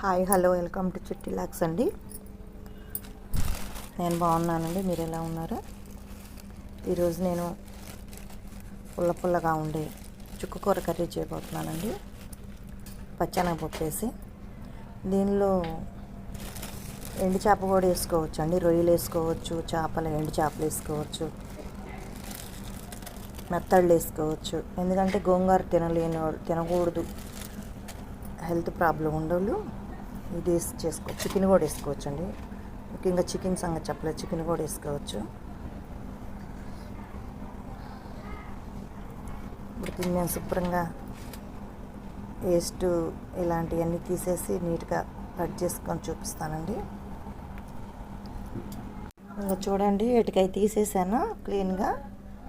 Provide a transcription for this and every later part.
Hi hello welcome to చిట్టి లాక్స్ అండి. నేను బాగున్నానండి మీరు ఎలా ఉన్నారు? ఈరోజు నేను పుల్ల పుల్లగా ఉండే చుక్కు కూర కర్రీ చేయబోతున్నానండి. పచ్చెనగపప్పు వేసి దీనిలో ఎండు చేప కూడా వేసుకోవచ్చు అండి రొయ్యలు వేసుకోవచ్చు చేపలు ఎండు చేపలు వేసుకోవచ్చు మెత్తళ్ళు వేసుకోవచ్చు. ఎందుకంటే గోంగూర తినలేని తినకూడదు. హెల్త్ ప్రాబ్లం ఉండోళ్ళు ఇది వేసి చేసుకోవచ్చు చికెన్ కూడా వేసుకోవచ్చు అండి ముఖ్యంగా చికెన్ సంగతి చెప్పలేదు చికెన్ కూడా వేసుకోవచ్చు. ఇప్పుడు మేము నేను శుభ్రంగా. వేస్ట్ ఇలాంటివన్నీ తీసేసి నీట్గా కట్ చేసుకొని చూపిస్తానండి. ఇంకా చూడండి వీటికై తీసేసాను క్లీన్గా.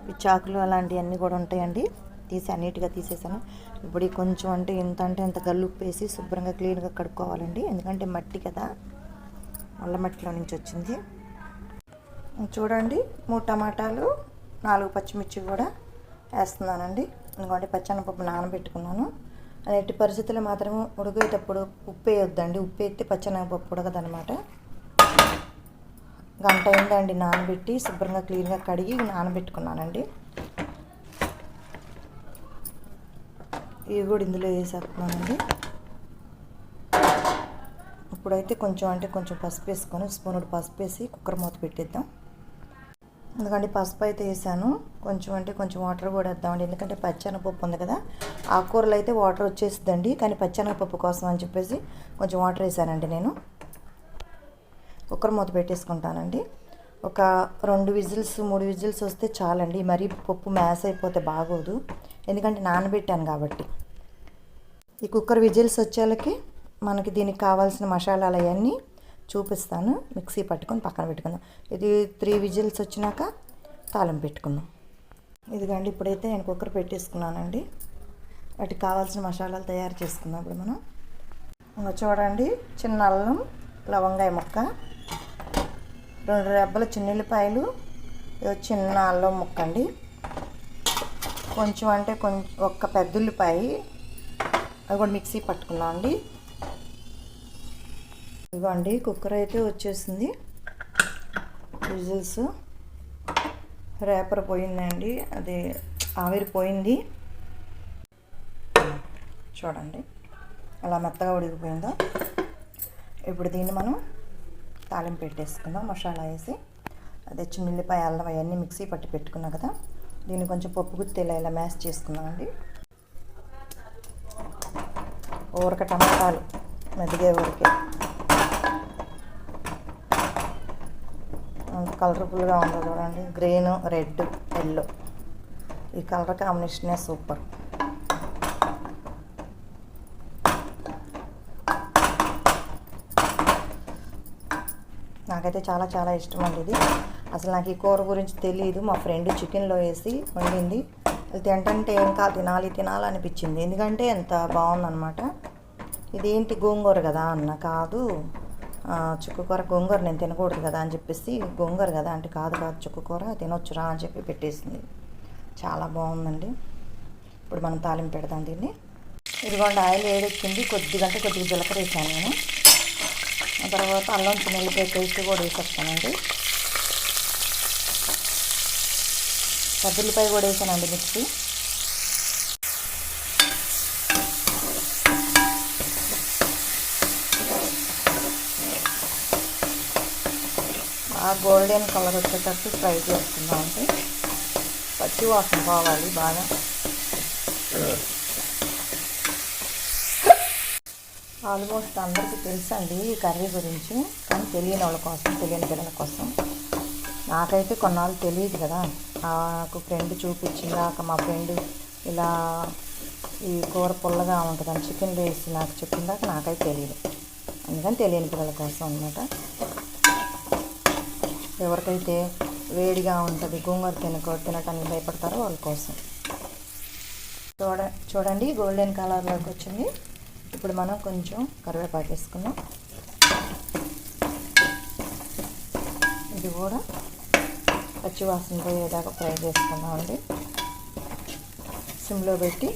ఈ చాకులు అలాంటివన్నీ కూడా ఉంటాయండి. తీసి నీట్గా తీసేసాను. ఇప్పుడు కొంచెం అంటే ఎంత అంటే ఎంత గల్లుప్పు వేసి శుభ్రంగా క్లీన్గా కడుక్కోవాలండి. ఎందుకంటే మట్టి కదా. నల్ల మట్టిలో నుంచి వచ్చింది. చూడండి మూడు టమాటాలు నాలుగు పచ్చిమిర్చి కూడా వేస్తున్నానండి. ఎందుకంటే పచ్చనపప్పు నానబెట్టుకున్నాను. అది ఎట్టి పరిస్థితుల్లో మాత్రం ఉడికేటప్పుడు ఉప్పు వేయొద్దండి ఉప్పు వేస్తే పచ్చనపప్పు ఉడకదనమాట గంట అయిందండి నానబెట్టి శుభ్రంగా క్లీన్గా కడిగి నానబెట్టుకున్నానండి. ఇవి కూడా ఇందులో వేసేస్తున్నానండి. ఇప్పుడైతే కొంచెం అంటే కొంచెం పసుపు వేసుకొని స్పూన్ పసుపు వేసి కుక్కర్ మూత పెట్టేద్దాం. ఎందుకంటే పసుపు అయితే వేసాను. కొంచెం అంటే కొంచెం వాటర్ కూడా వేద్దామండి. ఎందుకంటే పచ్చెనగపప్పు ఉంది కదా ఆకుకూరలు అయితే వాటర్ వచ్చేస్తుందండి. కానీ పచ్చెనగపప్పు కోసం అని చెప్పేసి కొంచెం వాటర్ వేసానండి నేను. కుక్కర్ మూత పెట్టేసుకుంటానండి. ఒక రెండు విజిల్స్ మూడు విజిల్స్ వస్తే చాలండి. మరీ పప్పు మ్యాస్ అయిపోతే బాగోదు. ఎందుకంటే నానబెట్టాను కాబట్టి. ఈ కుక్కర్ విజిల్స్ వచ్చేళ్ళకి మనకి దీనికి కావాల్సిన మసాలాలు అవన్నీ చూపిస్తాను. మిక్సీ పట్టుకొని పక్కన పెట్టుకుందాం. ఇది త్రీ విజిల్స్ వచ్చినాక తాళం పెట్టుకుందాం. ఇదిగండి ఇప్పుడైతే నేను కుక్కర్ పెట్టేసుకున్నానండి. వాటికి కావాల్సిన మసాలాలు తయారు చేసుకుందాం ఇప్పుడు మనం. ఇంకా చూడండి చిన్న అల్లం లవంగాయ ముక్క రెండు రెబ్బల చిన్నెల్లిపాయలు చిన్న అల్లం ముక్క అండి కొంచెం అంటే కొంచెం ఒక్క పెద్ద ఉల్లిపాయ అది కూడా మిక్సీ పట్టుకున్నాం అండి. ఇవ్వండి కుక్కర్ అయితే వచ్చేసింది. విజిల్స్ రేపర్ పోయిందండి. అది ఆవిరి పోయింది. చూడండి అలా మెత్తగా ఉడికిపోయిందో? ఇప్పుడు దీన్ని మనం తాలింపు పెట్టేసుకుందాం మసాలా వేసి. అదే చిన్నుల్లిపాయ అల్లం అవన్నీ మిక్సీ పట్టి పెట్టుకున్నాం కదా దీన్ని కొంచెం పప్పు గుత్తి ఇలా మ్యాష్ చేసుకుందామండి. ఊరక టమాటాలు మెదిగే ఊరికే కలర్ఫుల్గా ఉంది చూడండి. Green red yellow. ఈ కలర్ కాంబినేషనే సూపర్. నాకైతే చాలా చాలా ఇష్టం అండి ఇది. అసలు నాకు ఈ కూర గురించి తెలియదు మా ఫ్రెండ్ చికెన్లో వేసి వండింది. అది తింటంటే ఏం కాదు తినాలి తినాలనిపించింది. ఎందుకంటే ఎంత బాగుందనమాట ఇదేంటి గోంగూర కదా అన్న కాదు. చుక్కకూర గోంగూర నేను తినకూడదు కదా అని చెప్పేసి గోంగూర కదా అంటే కాదు కాదు చుక్కకూర తినొచ్చురా అని చెప్పి పెట్టేసింది. చాలా బాగుందండి. ఇప్పుడు మనం తాలింపు పెడదాం దీన్ని. ఇదిగోండి ఆయిల్ వేడెక్కింది. కొద్దిగా అంటే కొద్దిగా జీలకర్ర వేసాను నేను. ఆ తర్వాత అల్లం చిన్నెల్లిపాయ పేస్ట్ కూడా వేసేస్తానండి. కద్దులపాయ కూడా వేసానండి మిక్సీ. ఆ గోల్డెన్ కలర్ వచ్చేటట్టు ఫ్రై చేసుకుందాం అంటే పచ్చి వాసన పోవాలి బాగా. ఆల్మోస్ట్ అందరికీ తెలుసండి ఈ కర్రీ గురించి కానీ తెలియని వాళ్ళ కోసం తెలియని పిల్లల కోసం. నాకైతే కొన్నాళ్ళు తెలియదు కదా. నాకు ఫ్రెండ్ చూపించిందాక మా ఫ్రెండ్ ఇలా ఈ కూర పుల్లగా ఉంటుందని చికెన్ వేసి నాకు చెప్పిందాక నాకైతే తెలియదు. అందుకని తెలియని పిల్లల కోసం అనమాట ఎవరికైతే వేడిగా ఉంటుంది గోంగూర తినకో తినటానికి భయపడతారో వాళ్ళ కోసం. చూడ చూడండి గోల్డెన్ కలర్లోకి వచ్చింది. ఇప్పుడు మనం కొంచెం కరివేపాకు వేసుకుందాం. ఇది కూడా పచ్చివాసన పోయేదాకా ఫ్రై చేసుకుందామండి సిమ్లో పెట్టి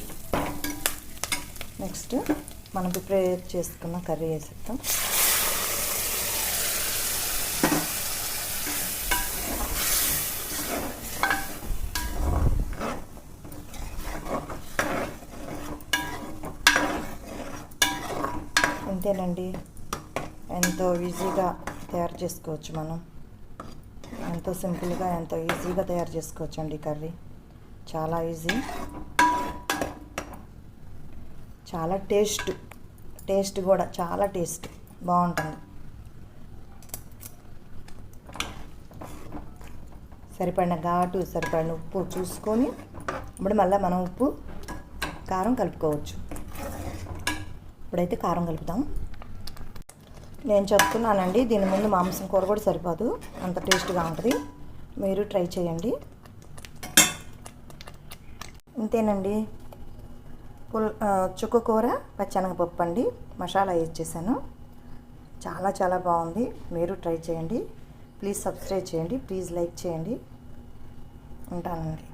నెక్స్ట్ మనం ప్రిపేర్ చేసుకున్న కర్రీ వేసేస్తాం అంతేనండి. ఎంతో ఈజీగా తయారు చేసుకోవచ్చు మనం. ఎంతో సింపుల్గా ఎంతో ఈజీగా తయారు చేసుకోవచ్చు అండి కర్రీ. చాలా ఈజీ. చాలా టేస్ట్ టేస్ట్ కూడా చాలా టేస్ట్ బాగుంటుంది. సరిపడిన ఘాటు సరిపడిన ఉప్పు చూసుకొని ఇప్పుడు మళ్ళీ మనం ఉప్పు కారం కలుపుకోవచ్చు. ఇప్పుడైతే కారం కలుపుదాం. నేను చెప్తున్నానండి దీని ముందు మాంసం కూర కూడా సరిపోదు. అంత టేస్ట్గా ఉంటుంది. మీరు ట్రై చేయండి. ఇంతేనండి. పుల్ చుక్క కూర పచ్చనగపప్పు అండి. మసాలా ఇచ్చేసాను చాలా చాలా బాగుంది. మీరు ట్రై చేయండి. ప్లీజ్ సబ్స్క్రైబ్ చేయండి. ప్లీజ్ లైక్ చేయండి. ఉంటానండి.